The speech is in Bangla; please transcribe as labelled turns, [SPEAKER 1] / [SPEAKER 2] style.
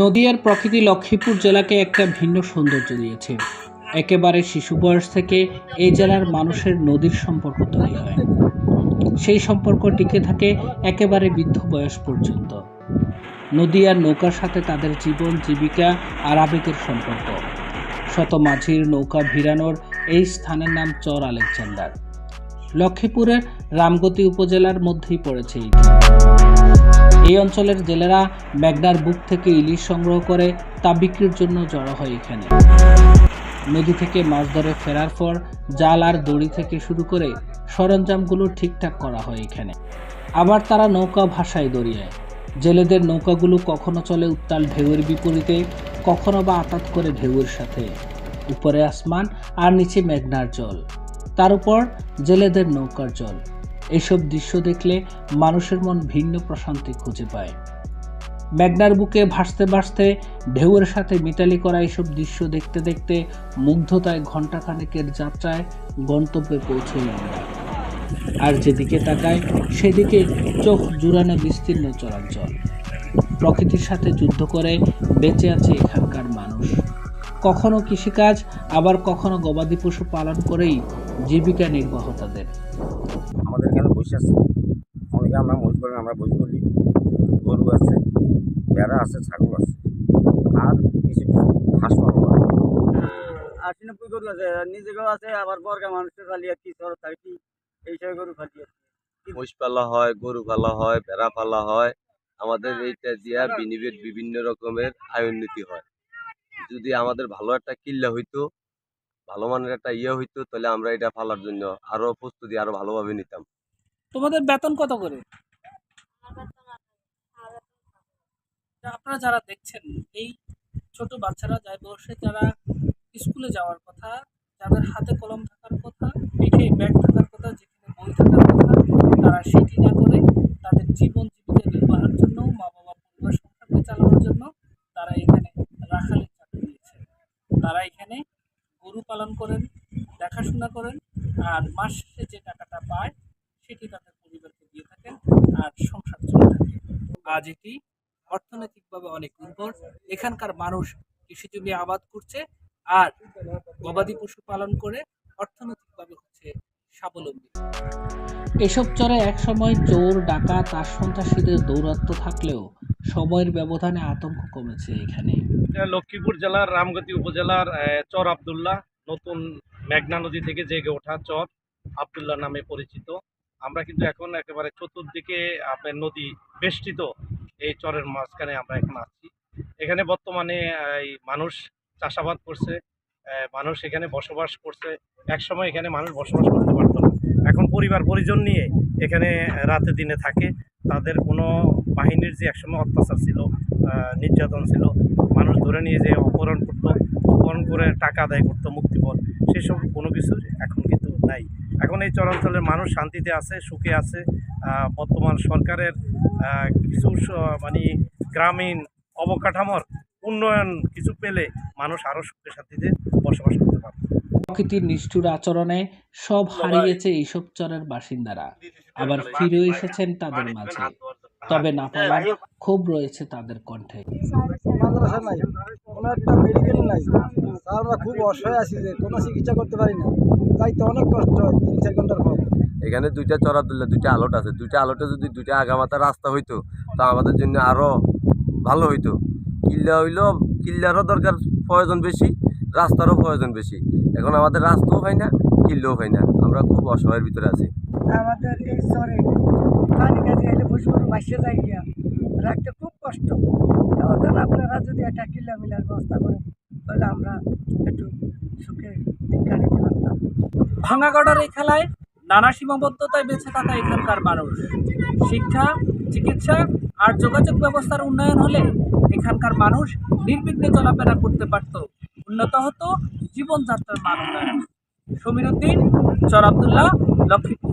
[SPEAKER 1] নদিয়ার প্রকৃতি লক্ষ্মীপুর জেলাকে একটা ভিন্ন সৌন্দর্য দিয়েছে। একেবারে শিশু বয়স থেকে এই জেলার মানুষের নদীর সম্পর্ক তৈরি হয়। সেই সম্পর্ক টিকে থাকে একেবারে বৃদ্ধ বয়স পর্যন্ত। নদী আর নৌকার সাথে তাদের জীবন, জীবিকা আর আবেগের সম্পর্ক। শত মাঝির নৌকা ভিড়ানোর এই স্থানের নাম চর আলেকজান্ডার। লক্ষ্মীপুরের রামগতি উপজেলার মধ্যেই পড়েছে এটি এই অঞ্চলের জেলেরা মেঘনার বুক থেকে ইলিশ সংগ্রহ করে তা বিক্রির জন্য জড়ো হয় এখানে। নদী থেকে মাছ ধরে ফেরার পর জাল আর দড়ি থেকে শুরু করে সরঞ্জামগুলো ঠিকঠাক করা হয় এখানে। আবার তারা নৌকা ভাষায় দড়িয়ায়। জেলেদের নৌকাগুলো কখনো চলে উত্তাল ঢেউয়ের বিপরীতে, কখনো বা আতাত করে ঢেউয়ের সাথে। উপরে আসমান আর নিচে মেঘনার জল। তার উপর জেলেদের নৌকার জল। এসব দৃশ্য দেখলে মানুষের মন ভিন্ন প্রশান্তি খুঁজে পায়। মেঘনার বুকে ভাসতে ভাসতে, ঢেউয়ের সাথে মিতালি করা এসব দৃশ্য দেখতে দেখতে মুগ্ধতায় ঘণ্টাখানেকের যাত্রায় গন্তব্যে পৌঁছই আমরা আর যেদিকে তাকায়, সেদিকে চোখ জুড়ানো বিস্তীর্ণ চরাঞ্চল প্রকৃতির সাথে যুদ্ধ করে বেঁচে আছে এখানকার মানুষ। কখনো কৃষিকাজ, আবার কখনো গবাদি পশু পালন করেই জীবিকা নির্বাহ তাদের।
[SPEAKER 2] বসে আছে। অনেকে আমরা মহিষ বলেন আমরা বসে বলি। গরু আছে ভেড়া আছে ছাগল আছে। আর কিছু হাঁস পালন
[SPEAKER 3] আশি নব্বই গরু আছে নিজেকেও আছে আবার বর্গা মানুষের খালি আর কি সর থাকি এই সব গরু খালি।
[SPEAKER 4] মহিষ পালা হয় গরু পালা হয় ভেড়া পালা হয় আমাদের এইটা দিয়া বিনিয়োগের বিভিন্ন রকমের আয় উন্নতি হয়। যদি আমাদের ভালো একটা কিল্লা হইতো ভালো মানের একটা ইয়ে হইতো তাহলে আমরা এটা ফালার জন্য আরও প্রস্তুতি আরও ভালোভাবে নিতাম।
[SPEAKER 1] তোমাদের বেতন কত করে? আপনারা যারা দেখছেন, এই ছোট বাচ্চারা যায় বয়সে যারা স্কুলে যাওয়ার কথা, যাদের হাতে কলম থাকার কথা, পিঠে ব্যাগ থাকার কথা, যেখানে বই থাকার কথা, তারা সেটি না করে তাদের জীবন জীবিকা নির্বাহের জন্য মা বাবা পরিবার সংসারকে চালানোর জন্য, তারা এখানে রাখালের চাকরি নিয়েছে তারা এখানে গরু পালন করেন, দেখাশোনা করেন, আর মাস শেষে যে টাকাটা পায় সেটি তাদের পরিবারকে দিয়ে থাকেন আর সংসার চলে থাকে। আজ এটি অর্থনৈতিকভাবে অনেক উর্বর এখানকার মানুষ কৃষি জমি আবাদ করছে আর গবাদি পশু পালন করে অর্থনৈতিকভাবে হচ্ছে স্বাবলম্বী। এসব চরে একসময় চোর ডাকাত আর সন্ত্রাসীদের দৌরাত্ম্য থাকলেও সময়ের ব্যবধানে আতঙ্ক কমেছে এখানে।
[SPEAKER 5] লক্ষ্মীপুর জেলার রামগতি উপজেলার চর আবদুল্লাহ নতুন মেঘনা নদী থেকে জেগে ওঠা চর। আবদুল্লাহ নামে পরিচিত। আমরা কিন্তু এখন একেবারে চতুর্দিকে আপনার নদী বেষ্টিত এই চরের মাঝখানে আমরা এখন আছি। এখানে বর্তমানে এই মানুষ চাষাবাদ করছে মানুষ এখানে বসবাস করছে। একসময় এখানে মানুষ বসবাস করতে পারতো না। এখন পরিবার পরিজন নিয়ে এখানে রাতে দিনে থাকে। তাদের কোনো বাহিনীর যে একসময় অত্যাচার ছিল নির্যাতন ছিল, মানুষ ধরে নিয়ে যে অপহরণ করতো, অপহরণ করে টাকা আদায় করতো মুক্তিপণ সেসব কোনো কিছু এখন কিন্তু নাই এখন এই চরাঞ্চলের মানুষ শান্তিতে আছে সুখে আছে। বর্তমান সরকারের কিছু মানে গ্রামীণ অবকাঠামোর উন্নয়ন কিছু পেলে মানুষ আরও সুখে শান্তিতে বসবাস করতে পারে
[SPEAKER 1] প্রকৃতির নিষ্ঠুর আচরণে সব হারিয়েছে এইসব চরের বাসিন্দারা। আবার ফিরে এসেছেন তাদের মাঝে। তবে না পাওয়ার ক্ষোভ রয়েছে তাদের কণ্ঠে।
[SPEAKER 3] মাদ্রাসা নাই। কোনো একটা মেডিকেল নাই। আমরা খুব অসহায় আছি যে কোনো চিকিৎসা করতে পারি না। যাইতে অনেক কষ্ট হয় তিন চার ঘণ্টার পর।
[SPEAKER 4] এখানে দুইটা চড়া দিলে দুইটা আলোট আছে। দুইটা আলোটে যদি দুইটা আগামাতা রাস্তা হইতো তা আমাদের জন্য আরও ভালো হইতো। কিল্লা হইল কিল্লারও দরকার প্রয়োজন বেশি রাস্তারও প্রয়োজন বেশি। এখন আমাদের রাস্তাও হয় না কিল্লাও হয় না। আমরা খুব অসহায়ের ভিতরে আছি।
[SPEAKER 6] আমাদের এই চরে পানি কাজে এলে বসে বসে বাসে গিয়া। রাখতে খুব কষ্ট। আপনারা যদি একটা কিল্লা মিলার ব্যবস্থা করেন। তাহলে আমরা একটু সুখে
[SPEAKER 1] ভাঙাগড়ার এই খেলায় নানা সীমাবদ্ধতায় বেঁচে থাকা এখানকার মানুষ। শিক্ষা, চিকিৎসা আর যোগাযোগ ব্যবস্থার উন্নয়ন হলে এখানকার মানুষ নির্বিঘ্নে চলাফেরা করতে পারত। উন্নত হতো জীবনযাত্রার মান উন্নয়ন সমীর উদ্দিন, চর আবদুল্লাহ, লক্ষ্মীপুর।